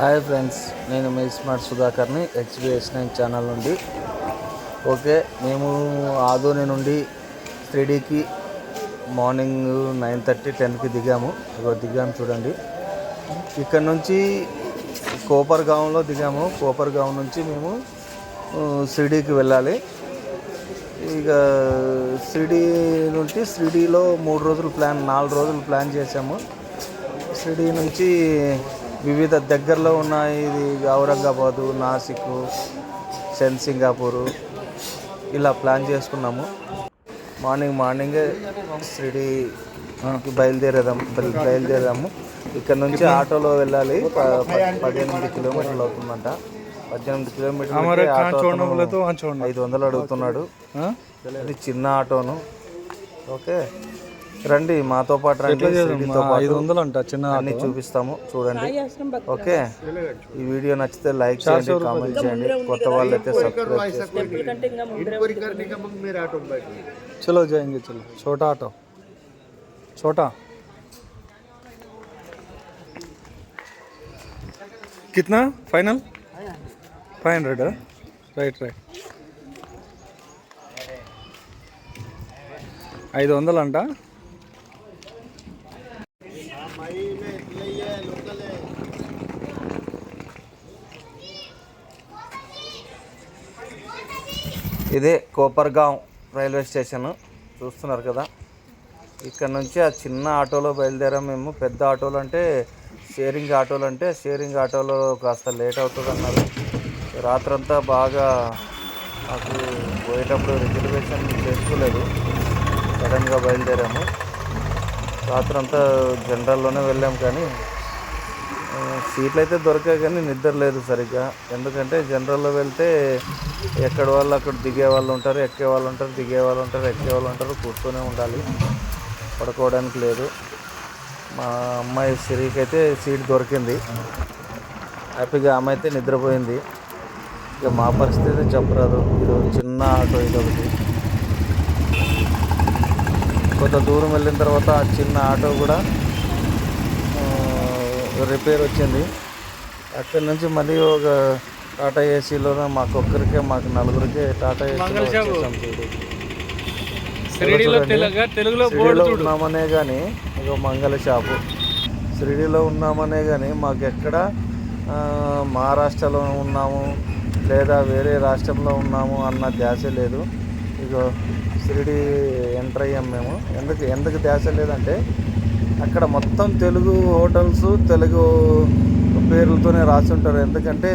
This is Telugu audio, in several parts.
హాయ్ ఫ్రెండ్స్ నేను మీ స్మార్ట్ సుధాకర్ని హెచ్బిఎస్ నైన్ ఛానల్ నుండి. ఓకే మేము ఆదోని నుండి త్రీడీకి మార్నింగ్ నైన్ థర్టీ టెన్కి దిగాము. ఇగో దిగాము చూడండి. ఇక్కడ నుంచి కోపర్గాంలో దిగాము. కోపర్గాం నుంచి మేము సిడీకి షిరిడీకి వెళ్ళాలి. ఇక షిరిడీ నుండి షిరిడీలో మూడు రోజులు ప్లాన్ నాలుగు రోజులు ప్లాన్ చేసాము. షిరిడీ నుంచి వివిధ దగ్గరలో ఉన్న ఇది ఔరంగాబాదు నాసిక్ సెన్ సింగాపూరు ఇలా ప్లాన్ చేసుకున్నాము. మార్నింగ్ మార్నింగే షిరిడీకి బయలుదేరేదాం బయలు- బయలుదేరాము. ఇక్కడ నుంచి ఆటోలో వెళ్ళాలి. పద్దెనిమిది కిలోమీటర్లు అవుతుందంట. పద్దెనిమిది కిలోమీటర్లు ఆటో ఐదు వందలు అడుగుతున్నాడు. ఇది చిన్న ఆటోను. ఓకే. రండి మాతో పాటు రండి షిరిడీతో పాటు ఐదు వందలు అంట చిన్న అన్ని చూపిస్తాము చూడండి ఓకే ఈ వీడియో నచ్చితే లైక్ చేయండి కామెంట్ చేయండి కొత్త వాళ్ళు అయితే సబ్స్క్రైబ్ చేసుకోండి चलो जाएंगे चलो छोटा ऑटो छोटा कितना फाइनल फाइव हंड्रेड है రైట్ రైట్ ఐదు వందలు అంట ఇదే కోపర్గాం రైల్వే స్టేషన్. చూస్తున్నారు కదా. ఇక్కడ నుంచి ఆ చిన్న ఆటోలో బయలుదేరాం మేము. పెద్ద ఆటోలు అంటే షేరింగ్ ఆటోలు అంటే షేరింగ్ ఆటోలో కాస్త లేట్ అవుతుంది అన్నారు రాత్రంతా బాగా మాకు పోయేటప్పుడు రిజర్వేషన్ చేసుకోలేదు. సడన్గా బయలుదేరాము. రాత్రంతా జనరల్లోనే వెళ్ళాం కానీ సీట్లు అయితే దొరికాయి కానీ నిద్ర లేదు సరిగ్గా. ఎందుకంటే జనరల్లో వెళ్తే ఎక్కడ వాళ్ళు అక్కడ దిగే వాళ్ళు ఉంటారు ఎక్కే వాళ్ళు ఉంటారు దిగే వాళ్ళు ఉంటారు ఎక్కే వాళ్ళు ఉంటారు కూర్చొనే ఉండాలి. పడుకోవడానికి లేదు. మా అమ్మాయి సిరికి అయితే సీట్ దొరికింది. హ్యాపీగా ఆమె అయితే నిద్రపోయింది. ఇక మా పరిస్థితి చెప్పరాదు. ఇది ఒక చిన్న ఆటో ఇది ఒకటి. కొంత దూరం వెళ్ళిన తర్వాత ఆ చిన్న ఆటో కూడా రిపేర్ వచ్చింది. అక్కడి నుంచి మళ్ళీ ఒక టాటా ఏసీలోనే మాకు ఒక్కరికే మాకు నలుగురికే టాటా ఏసీలో ఉన్నామనే కానీ ఇక మంగళ షాపు షిరిడీలో ఉన్నామనే కానీ మాకు ఎక్కడ మహారాష్ట్రలో ఉన్నాము లేదా వేరే రాష్ట్రంలో ఉన్నాము అన్న ధ్యాస లేదు. ఇగో షిరిడి ఎంటర్ అయ్యాం మేము. ఎందుకు ఎందుకు ధ్యాస లేదంటే అక్కడ మొత్తం తెలుగు హోటల్స్ తెలుగు పేర్లతోనే రాసి ఉంటారు. ఎందుకంటే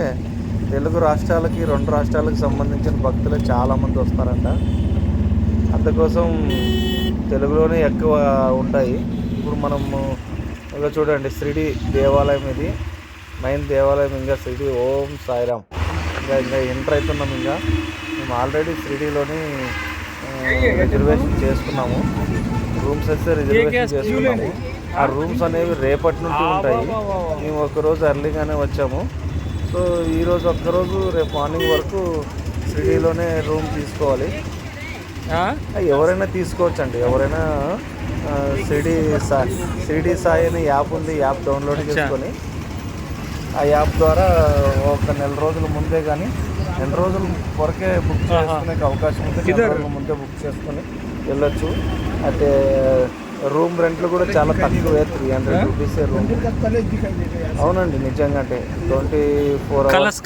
తెలుగు రాష్ట్రాలకి రెండు రాష్ట్రాలకు సంబంధించిన భక్తులు చాలామంది వస్తారంట. అందుకోసం తెలుగులోనే ఎక్కువ ఉంటాయి. ఇప్పుడు మనము ఇంకా చూడండి షిరిడి దేవాలయం ఇది. మెయిన్ దేవాలయం ఇంకా షిరిడి ఓం సాయిరామ్. ఇంకా ఇంకా ఎంటర్ అవుతున్నాం ఇంకా. మేము ఆల్రెడీ షిరిడిలోని రిజర్వేషన్ చేసుకున్నాము. రూమ్స్ అయితే రిజర్వేషన్ చేసుకున్నాము. ఆ రూమ్స్ అనేవి రేపటి నుండి ఉంటాయి. మేము ఒకరోజు ఎర్లీగానే వచ్చాము. సో ఈరోజు ఒక్కరోజు రేపు మార్నింగ్ వరకు షిరిడీలోనే రూమ్ తీసుకోవాలి. ఎవరైనా తీసుకోవచ్చు అండి ఎవరైనా షిరిడి సాయి షిరిడి సాయి అనే యాప్ ఉంది. యాప్ డౌన్లోడ్ చేసుకొని ఆ యాప్ ద్వారా ఒక నెల రోజుల ముందే కానీ నెల రోజుల వరకే బుక్ చేసుకునే అవకాశం ఉంది. నెల రోజుల ముందే బుక్ చేసుకొని వెళ్ళొచ్చు. అయితే రూమ్ రెంట్లు కూడా చాలా తక్కువే త్రీ హండ్రెడ్ రూపీస్ రూమ్ అవునండి నిజంగా అంటే ట్వంటీ ఫోర్ అవర్స్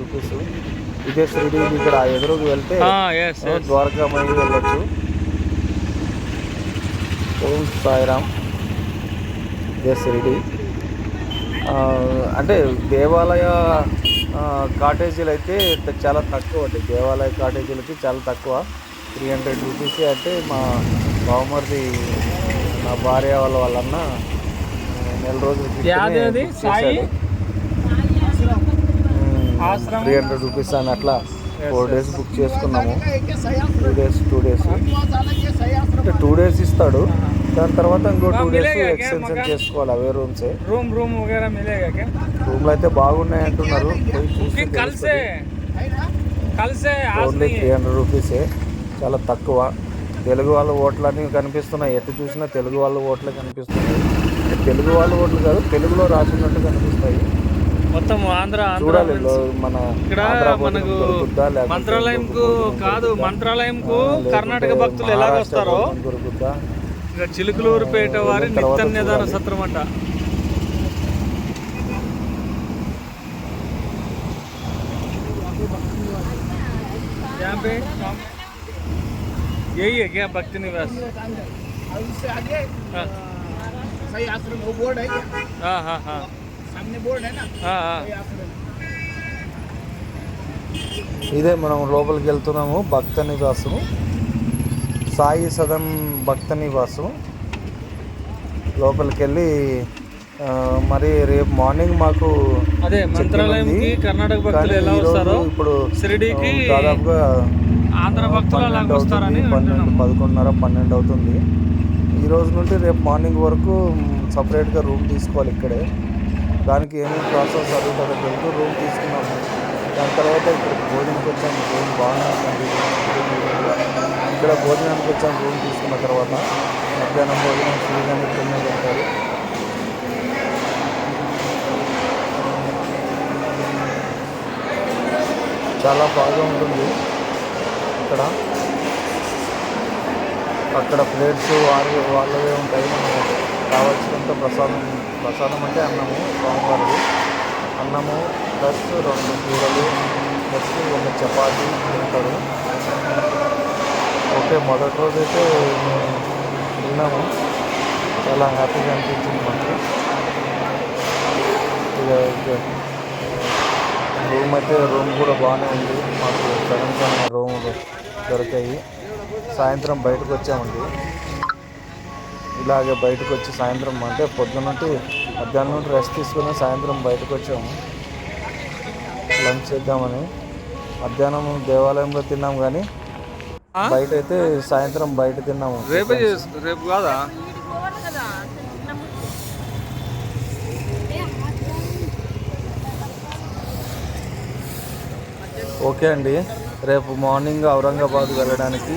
రూపీస్ ఇదే షిరిడి ఇక్కడ ఎదురుకు వెళ్తే ద్వారకా మళ్ళీ వెళ్ళొచ్చు. ఓం సాయిరామ్. ఇదే షిరిడి అంటే దేవాలయ కాటేజీలు అయితే చాలా తక్కువ అండి. దేవాలయ కాటేజీలకి చాలా తక్కువ. త్రీ హండ్రెడ్ రూపీస్ అంటే మా బావమరిది నా భార్య వాళ్ళ వాళ్ళన్న నెల రోజులు త్రీ హండ్రెడ్ రూపీస్ అని అట్లా ఫోర్ డేస్ బుక్ చేసుకున్నాము. టూ డేస్ టూ డేస్ అంటే టూ డేస్ ఇస్తాడు. దాని తర్వాత ఇంకో టూ డేస్ ఎక్స్టెన్షన్ చేసుకోవాలి అవే రూమ్స్. రూమ్ రూమ్ రూమ్లు అయితే బాగున్నాయి అంటున్నారు. ఓన్లీ త్రీ హండ్రెడ్ రూపీసే చాలా తక్కువ. తెలుగు వాళ్ళ ఓట్లు అన్నీ కనిపిస్తున్నాయి. ఎటు చూసినా తెలుగు వాళ్ళ ఓట్లే కనిపిస్తున్నాయి. తెలుగు వాళ్ళ ఓట్లు కాదు తెలుగులో రాసినట్టు కనిపిస్తాయి. మొత్తం ఆంధ్ర చూడాలి మన ఇక్కడ మనకు మంత్రాలయంకు కాదు మంత్రాలయంకు కర్ణాటక భక్తులు ఎలా వస్తారో చిలుకలూరుపేట వారి నిత్య నిదాన సత్రం అంట यही है क्या भक्ति निवास और उससे आगे हाँ सही आश्रम वो बोर्ड है क्या हाँ हाँ हाँ सामने बोर्ड है ना हाँ हाँ सही आश्रम ఇదే మనం లోపలికి వెళ్తున్నాము భక్త నివాసం సాయి సదన్ భక్త నివాసం లోపలికి వెళ్ళి ఆ, మరి రేపు మార్నింగ్ మాకు అదే check-in మంత్రాలయంకి ఉంది. కర్ణాటక భక్తులు కానీ ఎలా ఈరోజు వస్తారో ఇప్పుడు షిరిడీకి ఆ, దాదాపుగా ఆంధ్ర భక్తులు అలాగ పన్నెండు వస్తారని పన్నెండు పదకొండున్నర పన్నెండు అవుతుంది. ఈ రోజు నుండి రేపు మార్నింగ్ వరకు సపరేట్గా రూమ్ తీసుకోవాలి ఇక్కడే. దానికి ఏమేమి ప్రాసెస్ అడుగుతారో తెలుసు రూమ్ తీసుకున్నాము. దాని తర్వాత ఇక్కడ భోజనానికి వచ్చాము రూమ్ బాగుంది ఇక్కడ భోజనానికి వచ్చాము రూమ్ తీసుకున్న తర్వాత. మధ్యాహ్నం భోజనం ఫ్రీగానే ఇక్కడనే పెడతారు. చాలా బాగా ఉంటుంది. ఇక్కడ అక్కడ ప్లేట్స్ వారి వాళ్ళవే ఉంటాయి. మనం కావాల్సినంత ప్రసాదం ప్రసాదం అంటే అన్నము స్వామివారిది. అన్నము ప్లస్ రెండు కూరలు ప్లస్ ఒక చపాతీ తింటారు. ఓకే మొదటి రోజు అయితే తిన్నాము. చాలా హ్యాపీగా అనిపించింది మాకు. ఇక రూమ్ అయితే రూమ్ కూడా బాగానే ఉంది. మాకు సడన్ సడన్ రూమ్ దొరికాయి. సాయంత్రం బయటకు వచ్చామండి. ఇలాగే బయటకు వచ్చి సాయంత్రం అంటే పొద్దున్న నుండి మధ్యాహ్నం నుండి రెస్ట్ తీసుకుని సాయంత్రం బయటకు వచ్చాము. లంచ్ చేద్దామని. మధ్యాహ్నం దేవాలయంలో తిన్నాం కానీ? బయట అయితే సాయంత్రం బయట తిన్నాము. రేపే రేపు కాదా? ఓకే అండి. రేపు మార్నింగ్ ఔరంగాబాద్ వెళ్ళడానికి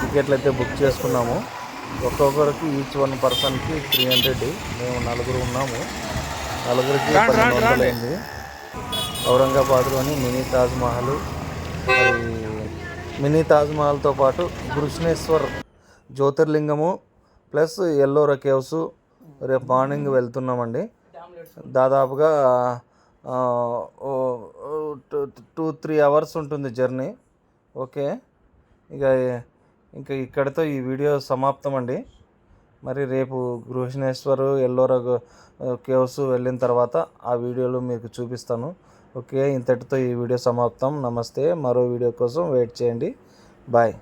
టికెట్లు అయితే బుక్ చేసుకున్నాము. ఒక్కొక్కరికి ఈచ్ వన్ పర్సన్కి త్రీ హండ్రెడ్ మేము నలుగురు ఉన్నాము. నలుగురికి పన్నెండు వందలు. అయింది. ఔరంగాబాద్లోని మినీ తాజ్ మహల్ మరి మినీ తాజ్ మహల్తో పాటు కృష్ణేశ్వర్ జ్యోతిర్లింగము ప్లస్ ఎల్లోరా కేవ్స్. రేపు మార్నింగ్ వెళ్తున్నామండి. దాదాపుగా టూ త్రీ అవర్స్ ఉంటుంది జర్నీ. ఓకే. ఇక ఇంకా ఇక్కడితో ఈ వీడియో సమాప్తం అండి. మరి రేపు గృహిణేశ్వరు ఎల్లోరా కేవ్స్ వెళ్ళిన తర్వాత ఆ వీడియోలు మీకు చూపిస్తాను. ఓకే. ఇంతటితో ఈ వీడియో సమాప్తం. నమస్తే. మరో వీడియో కోసం వెయిట్ చేయండి. బాయ్.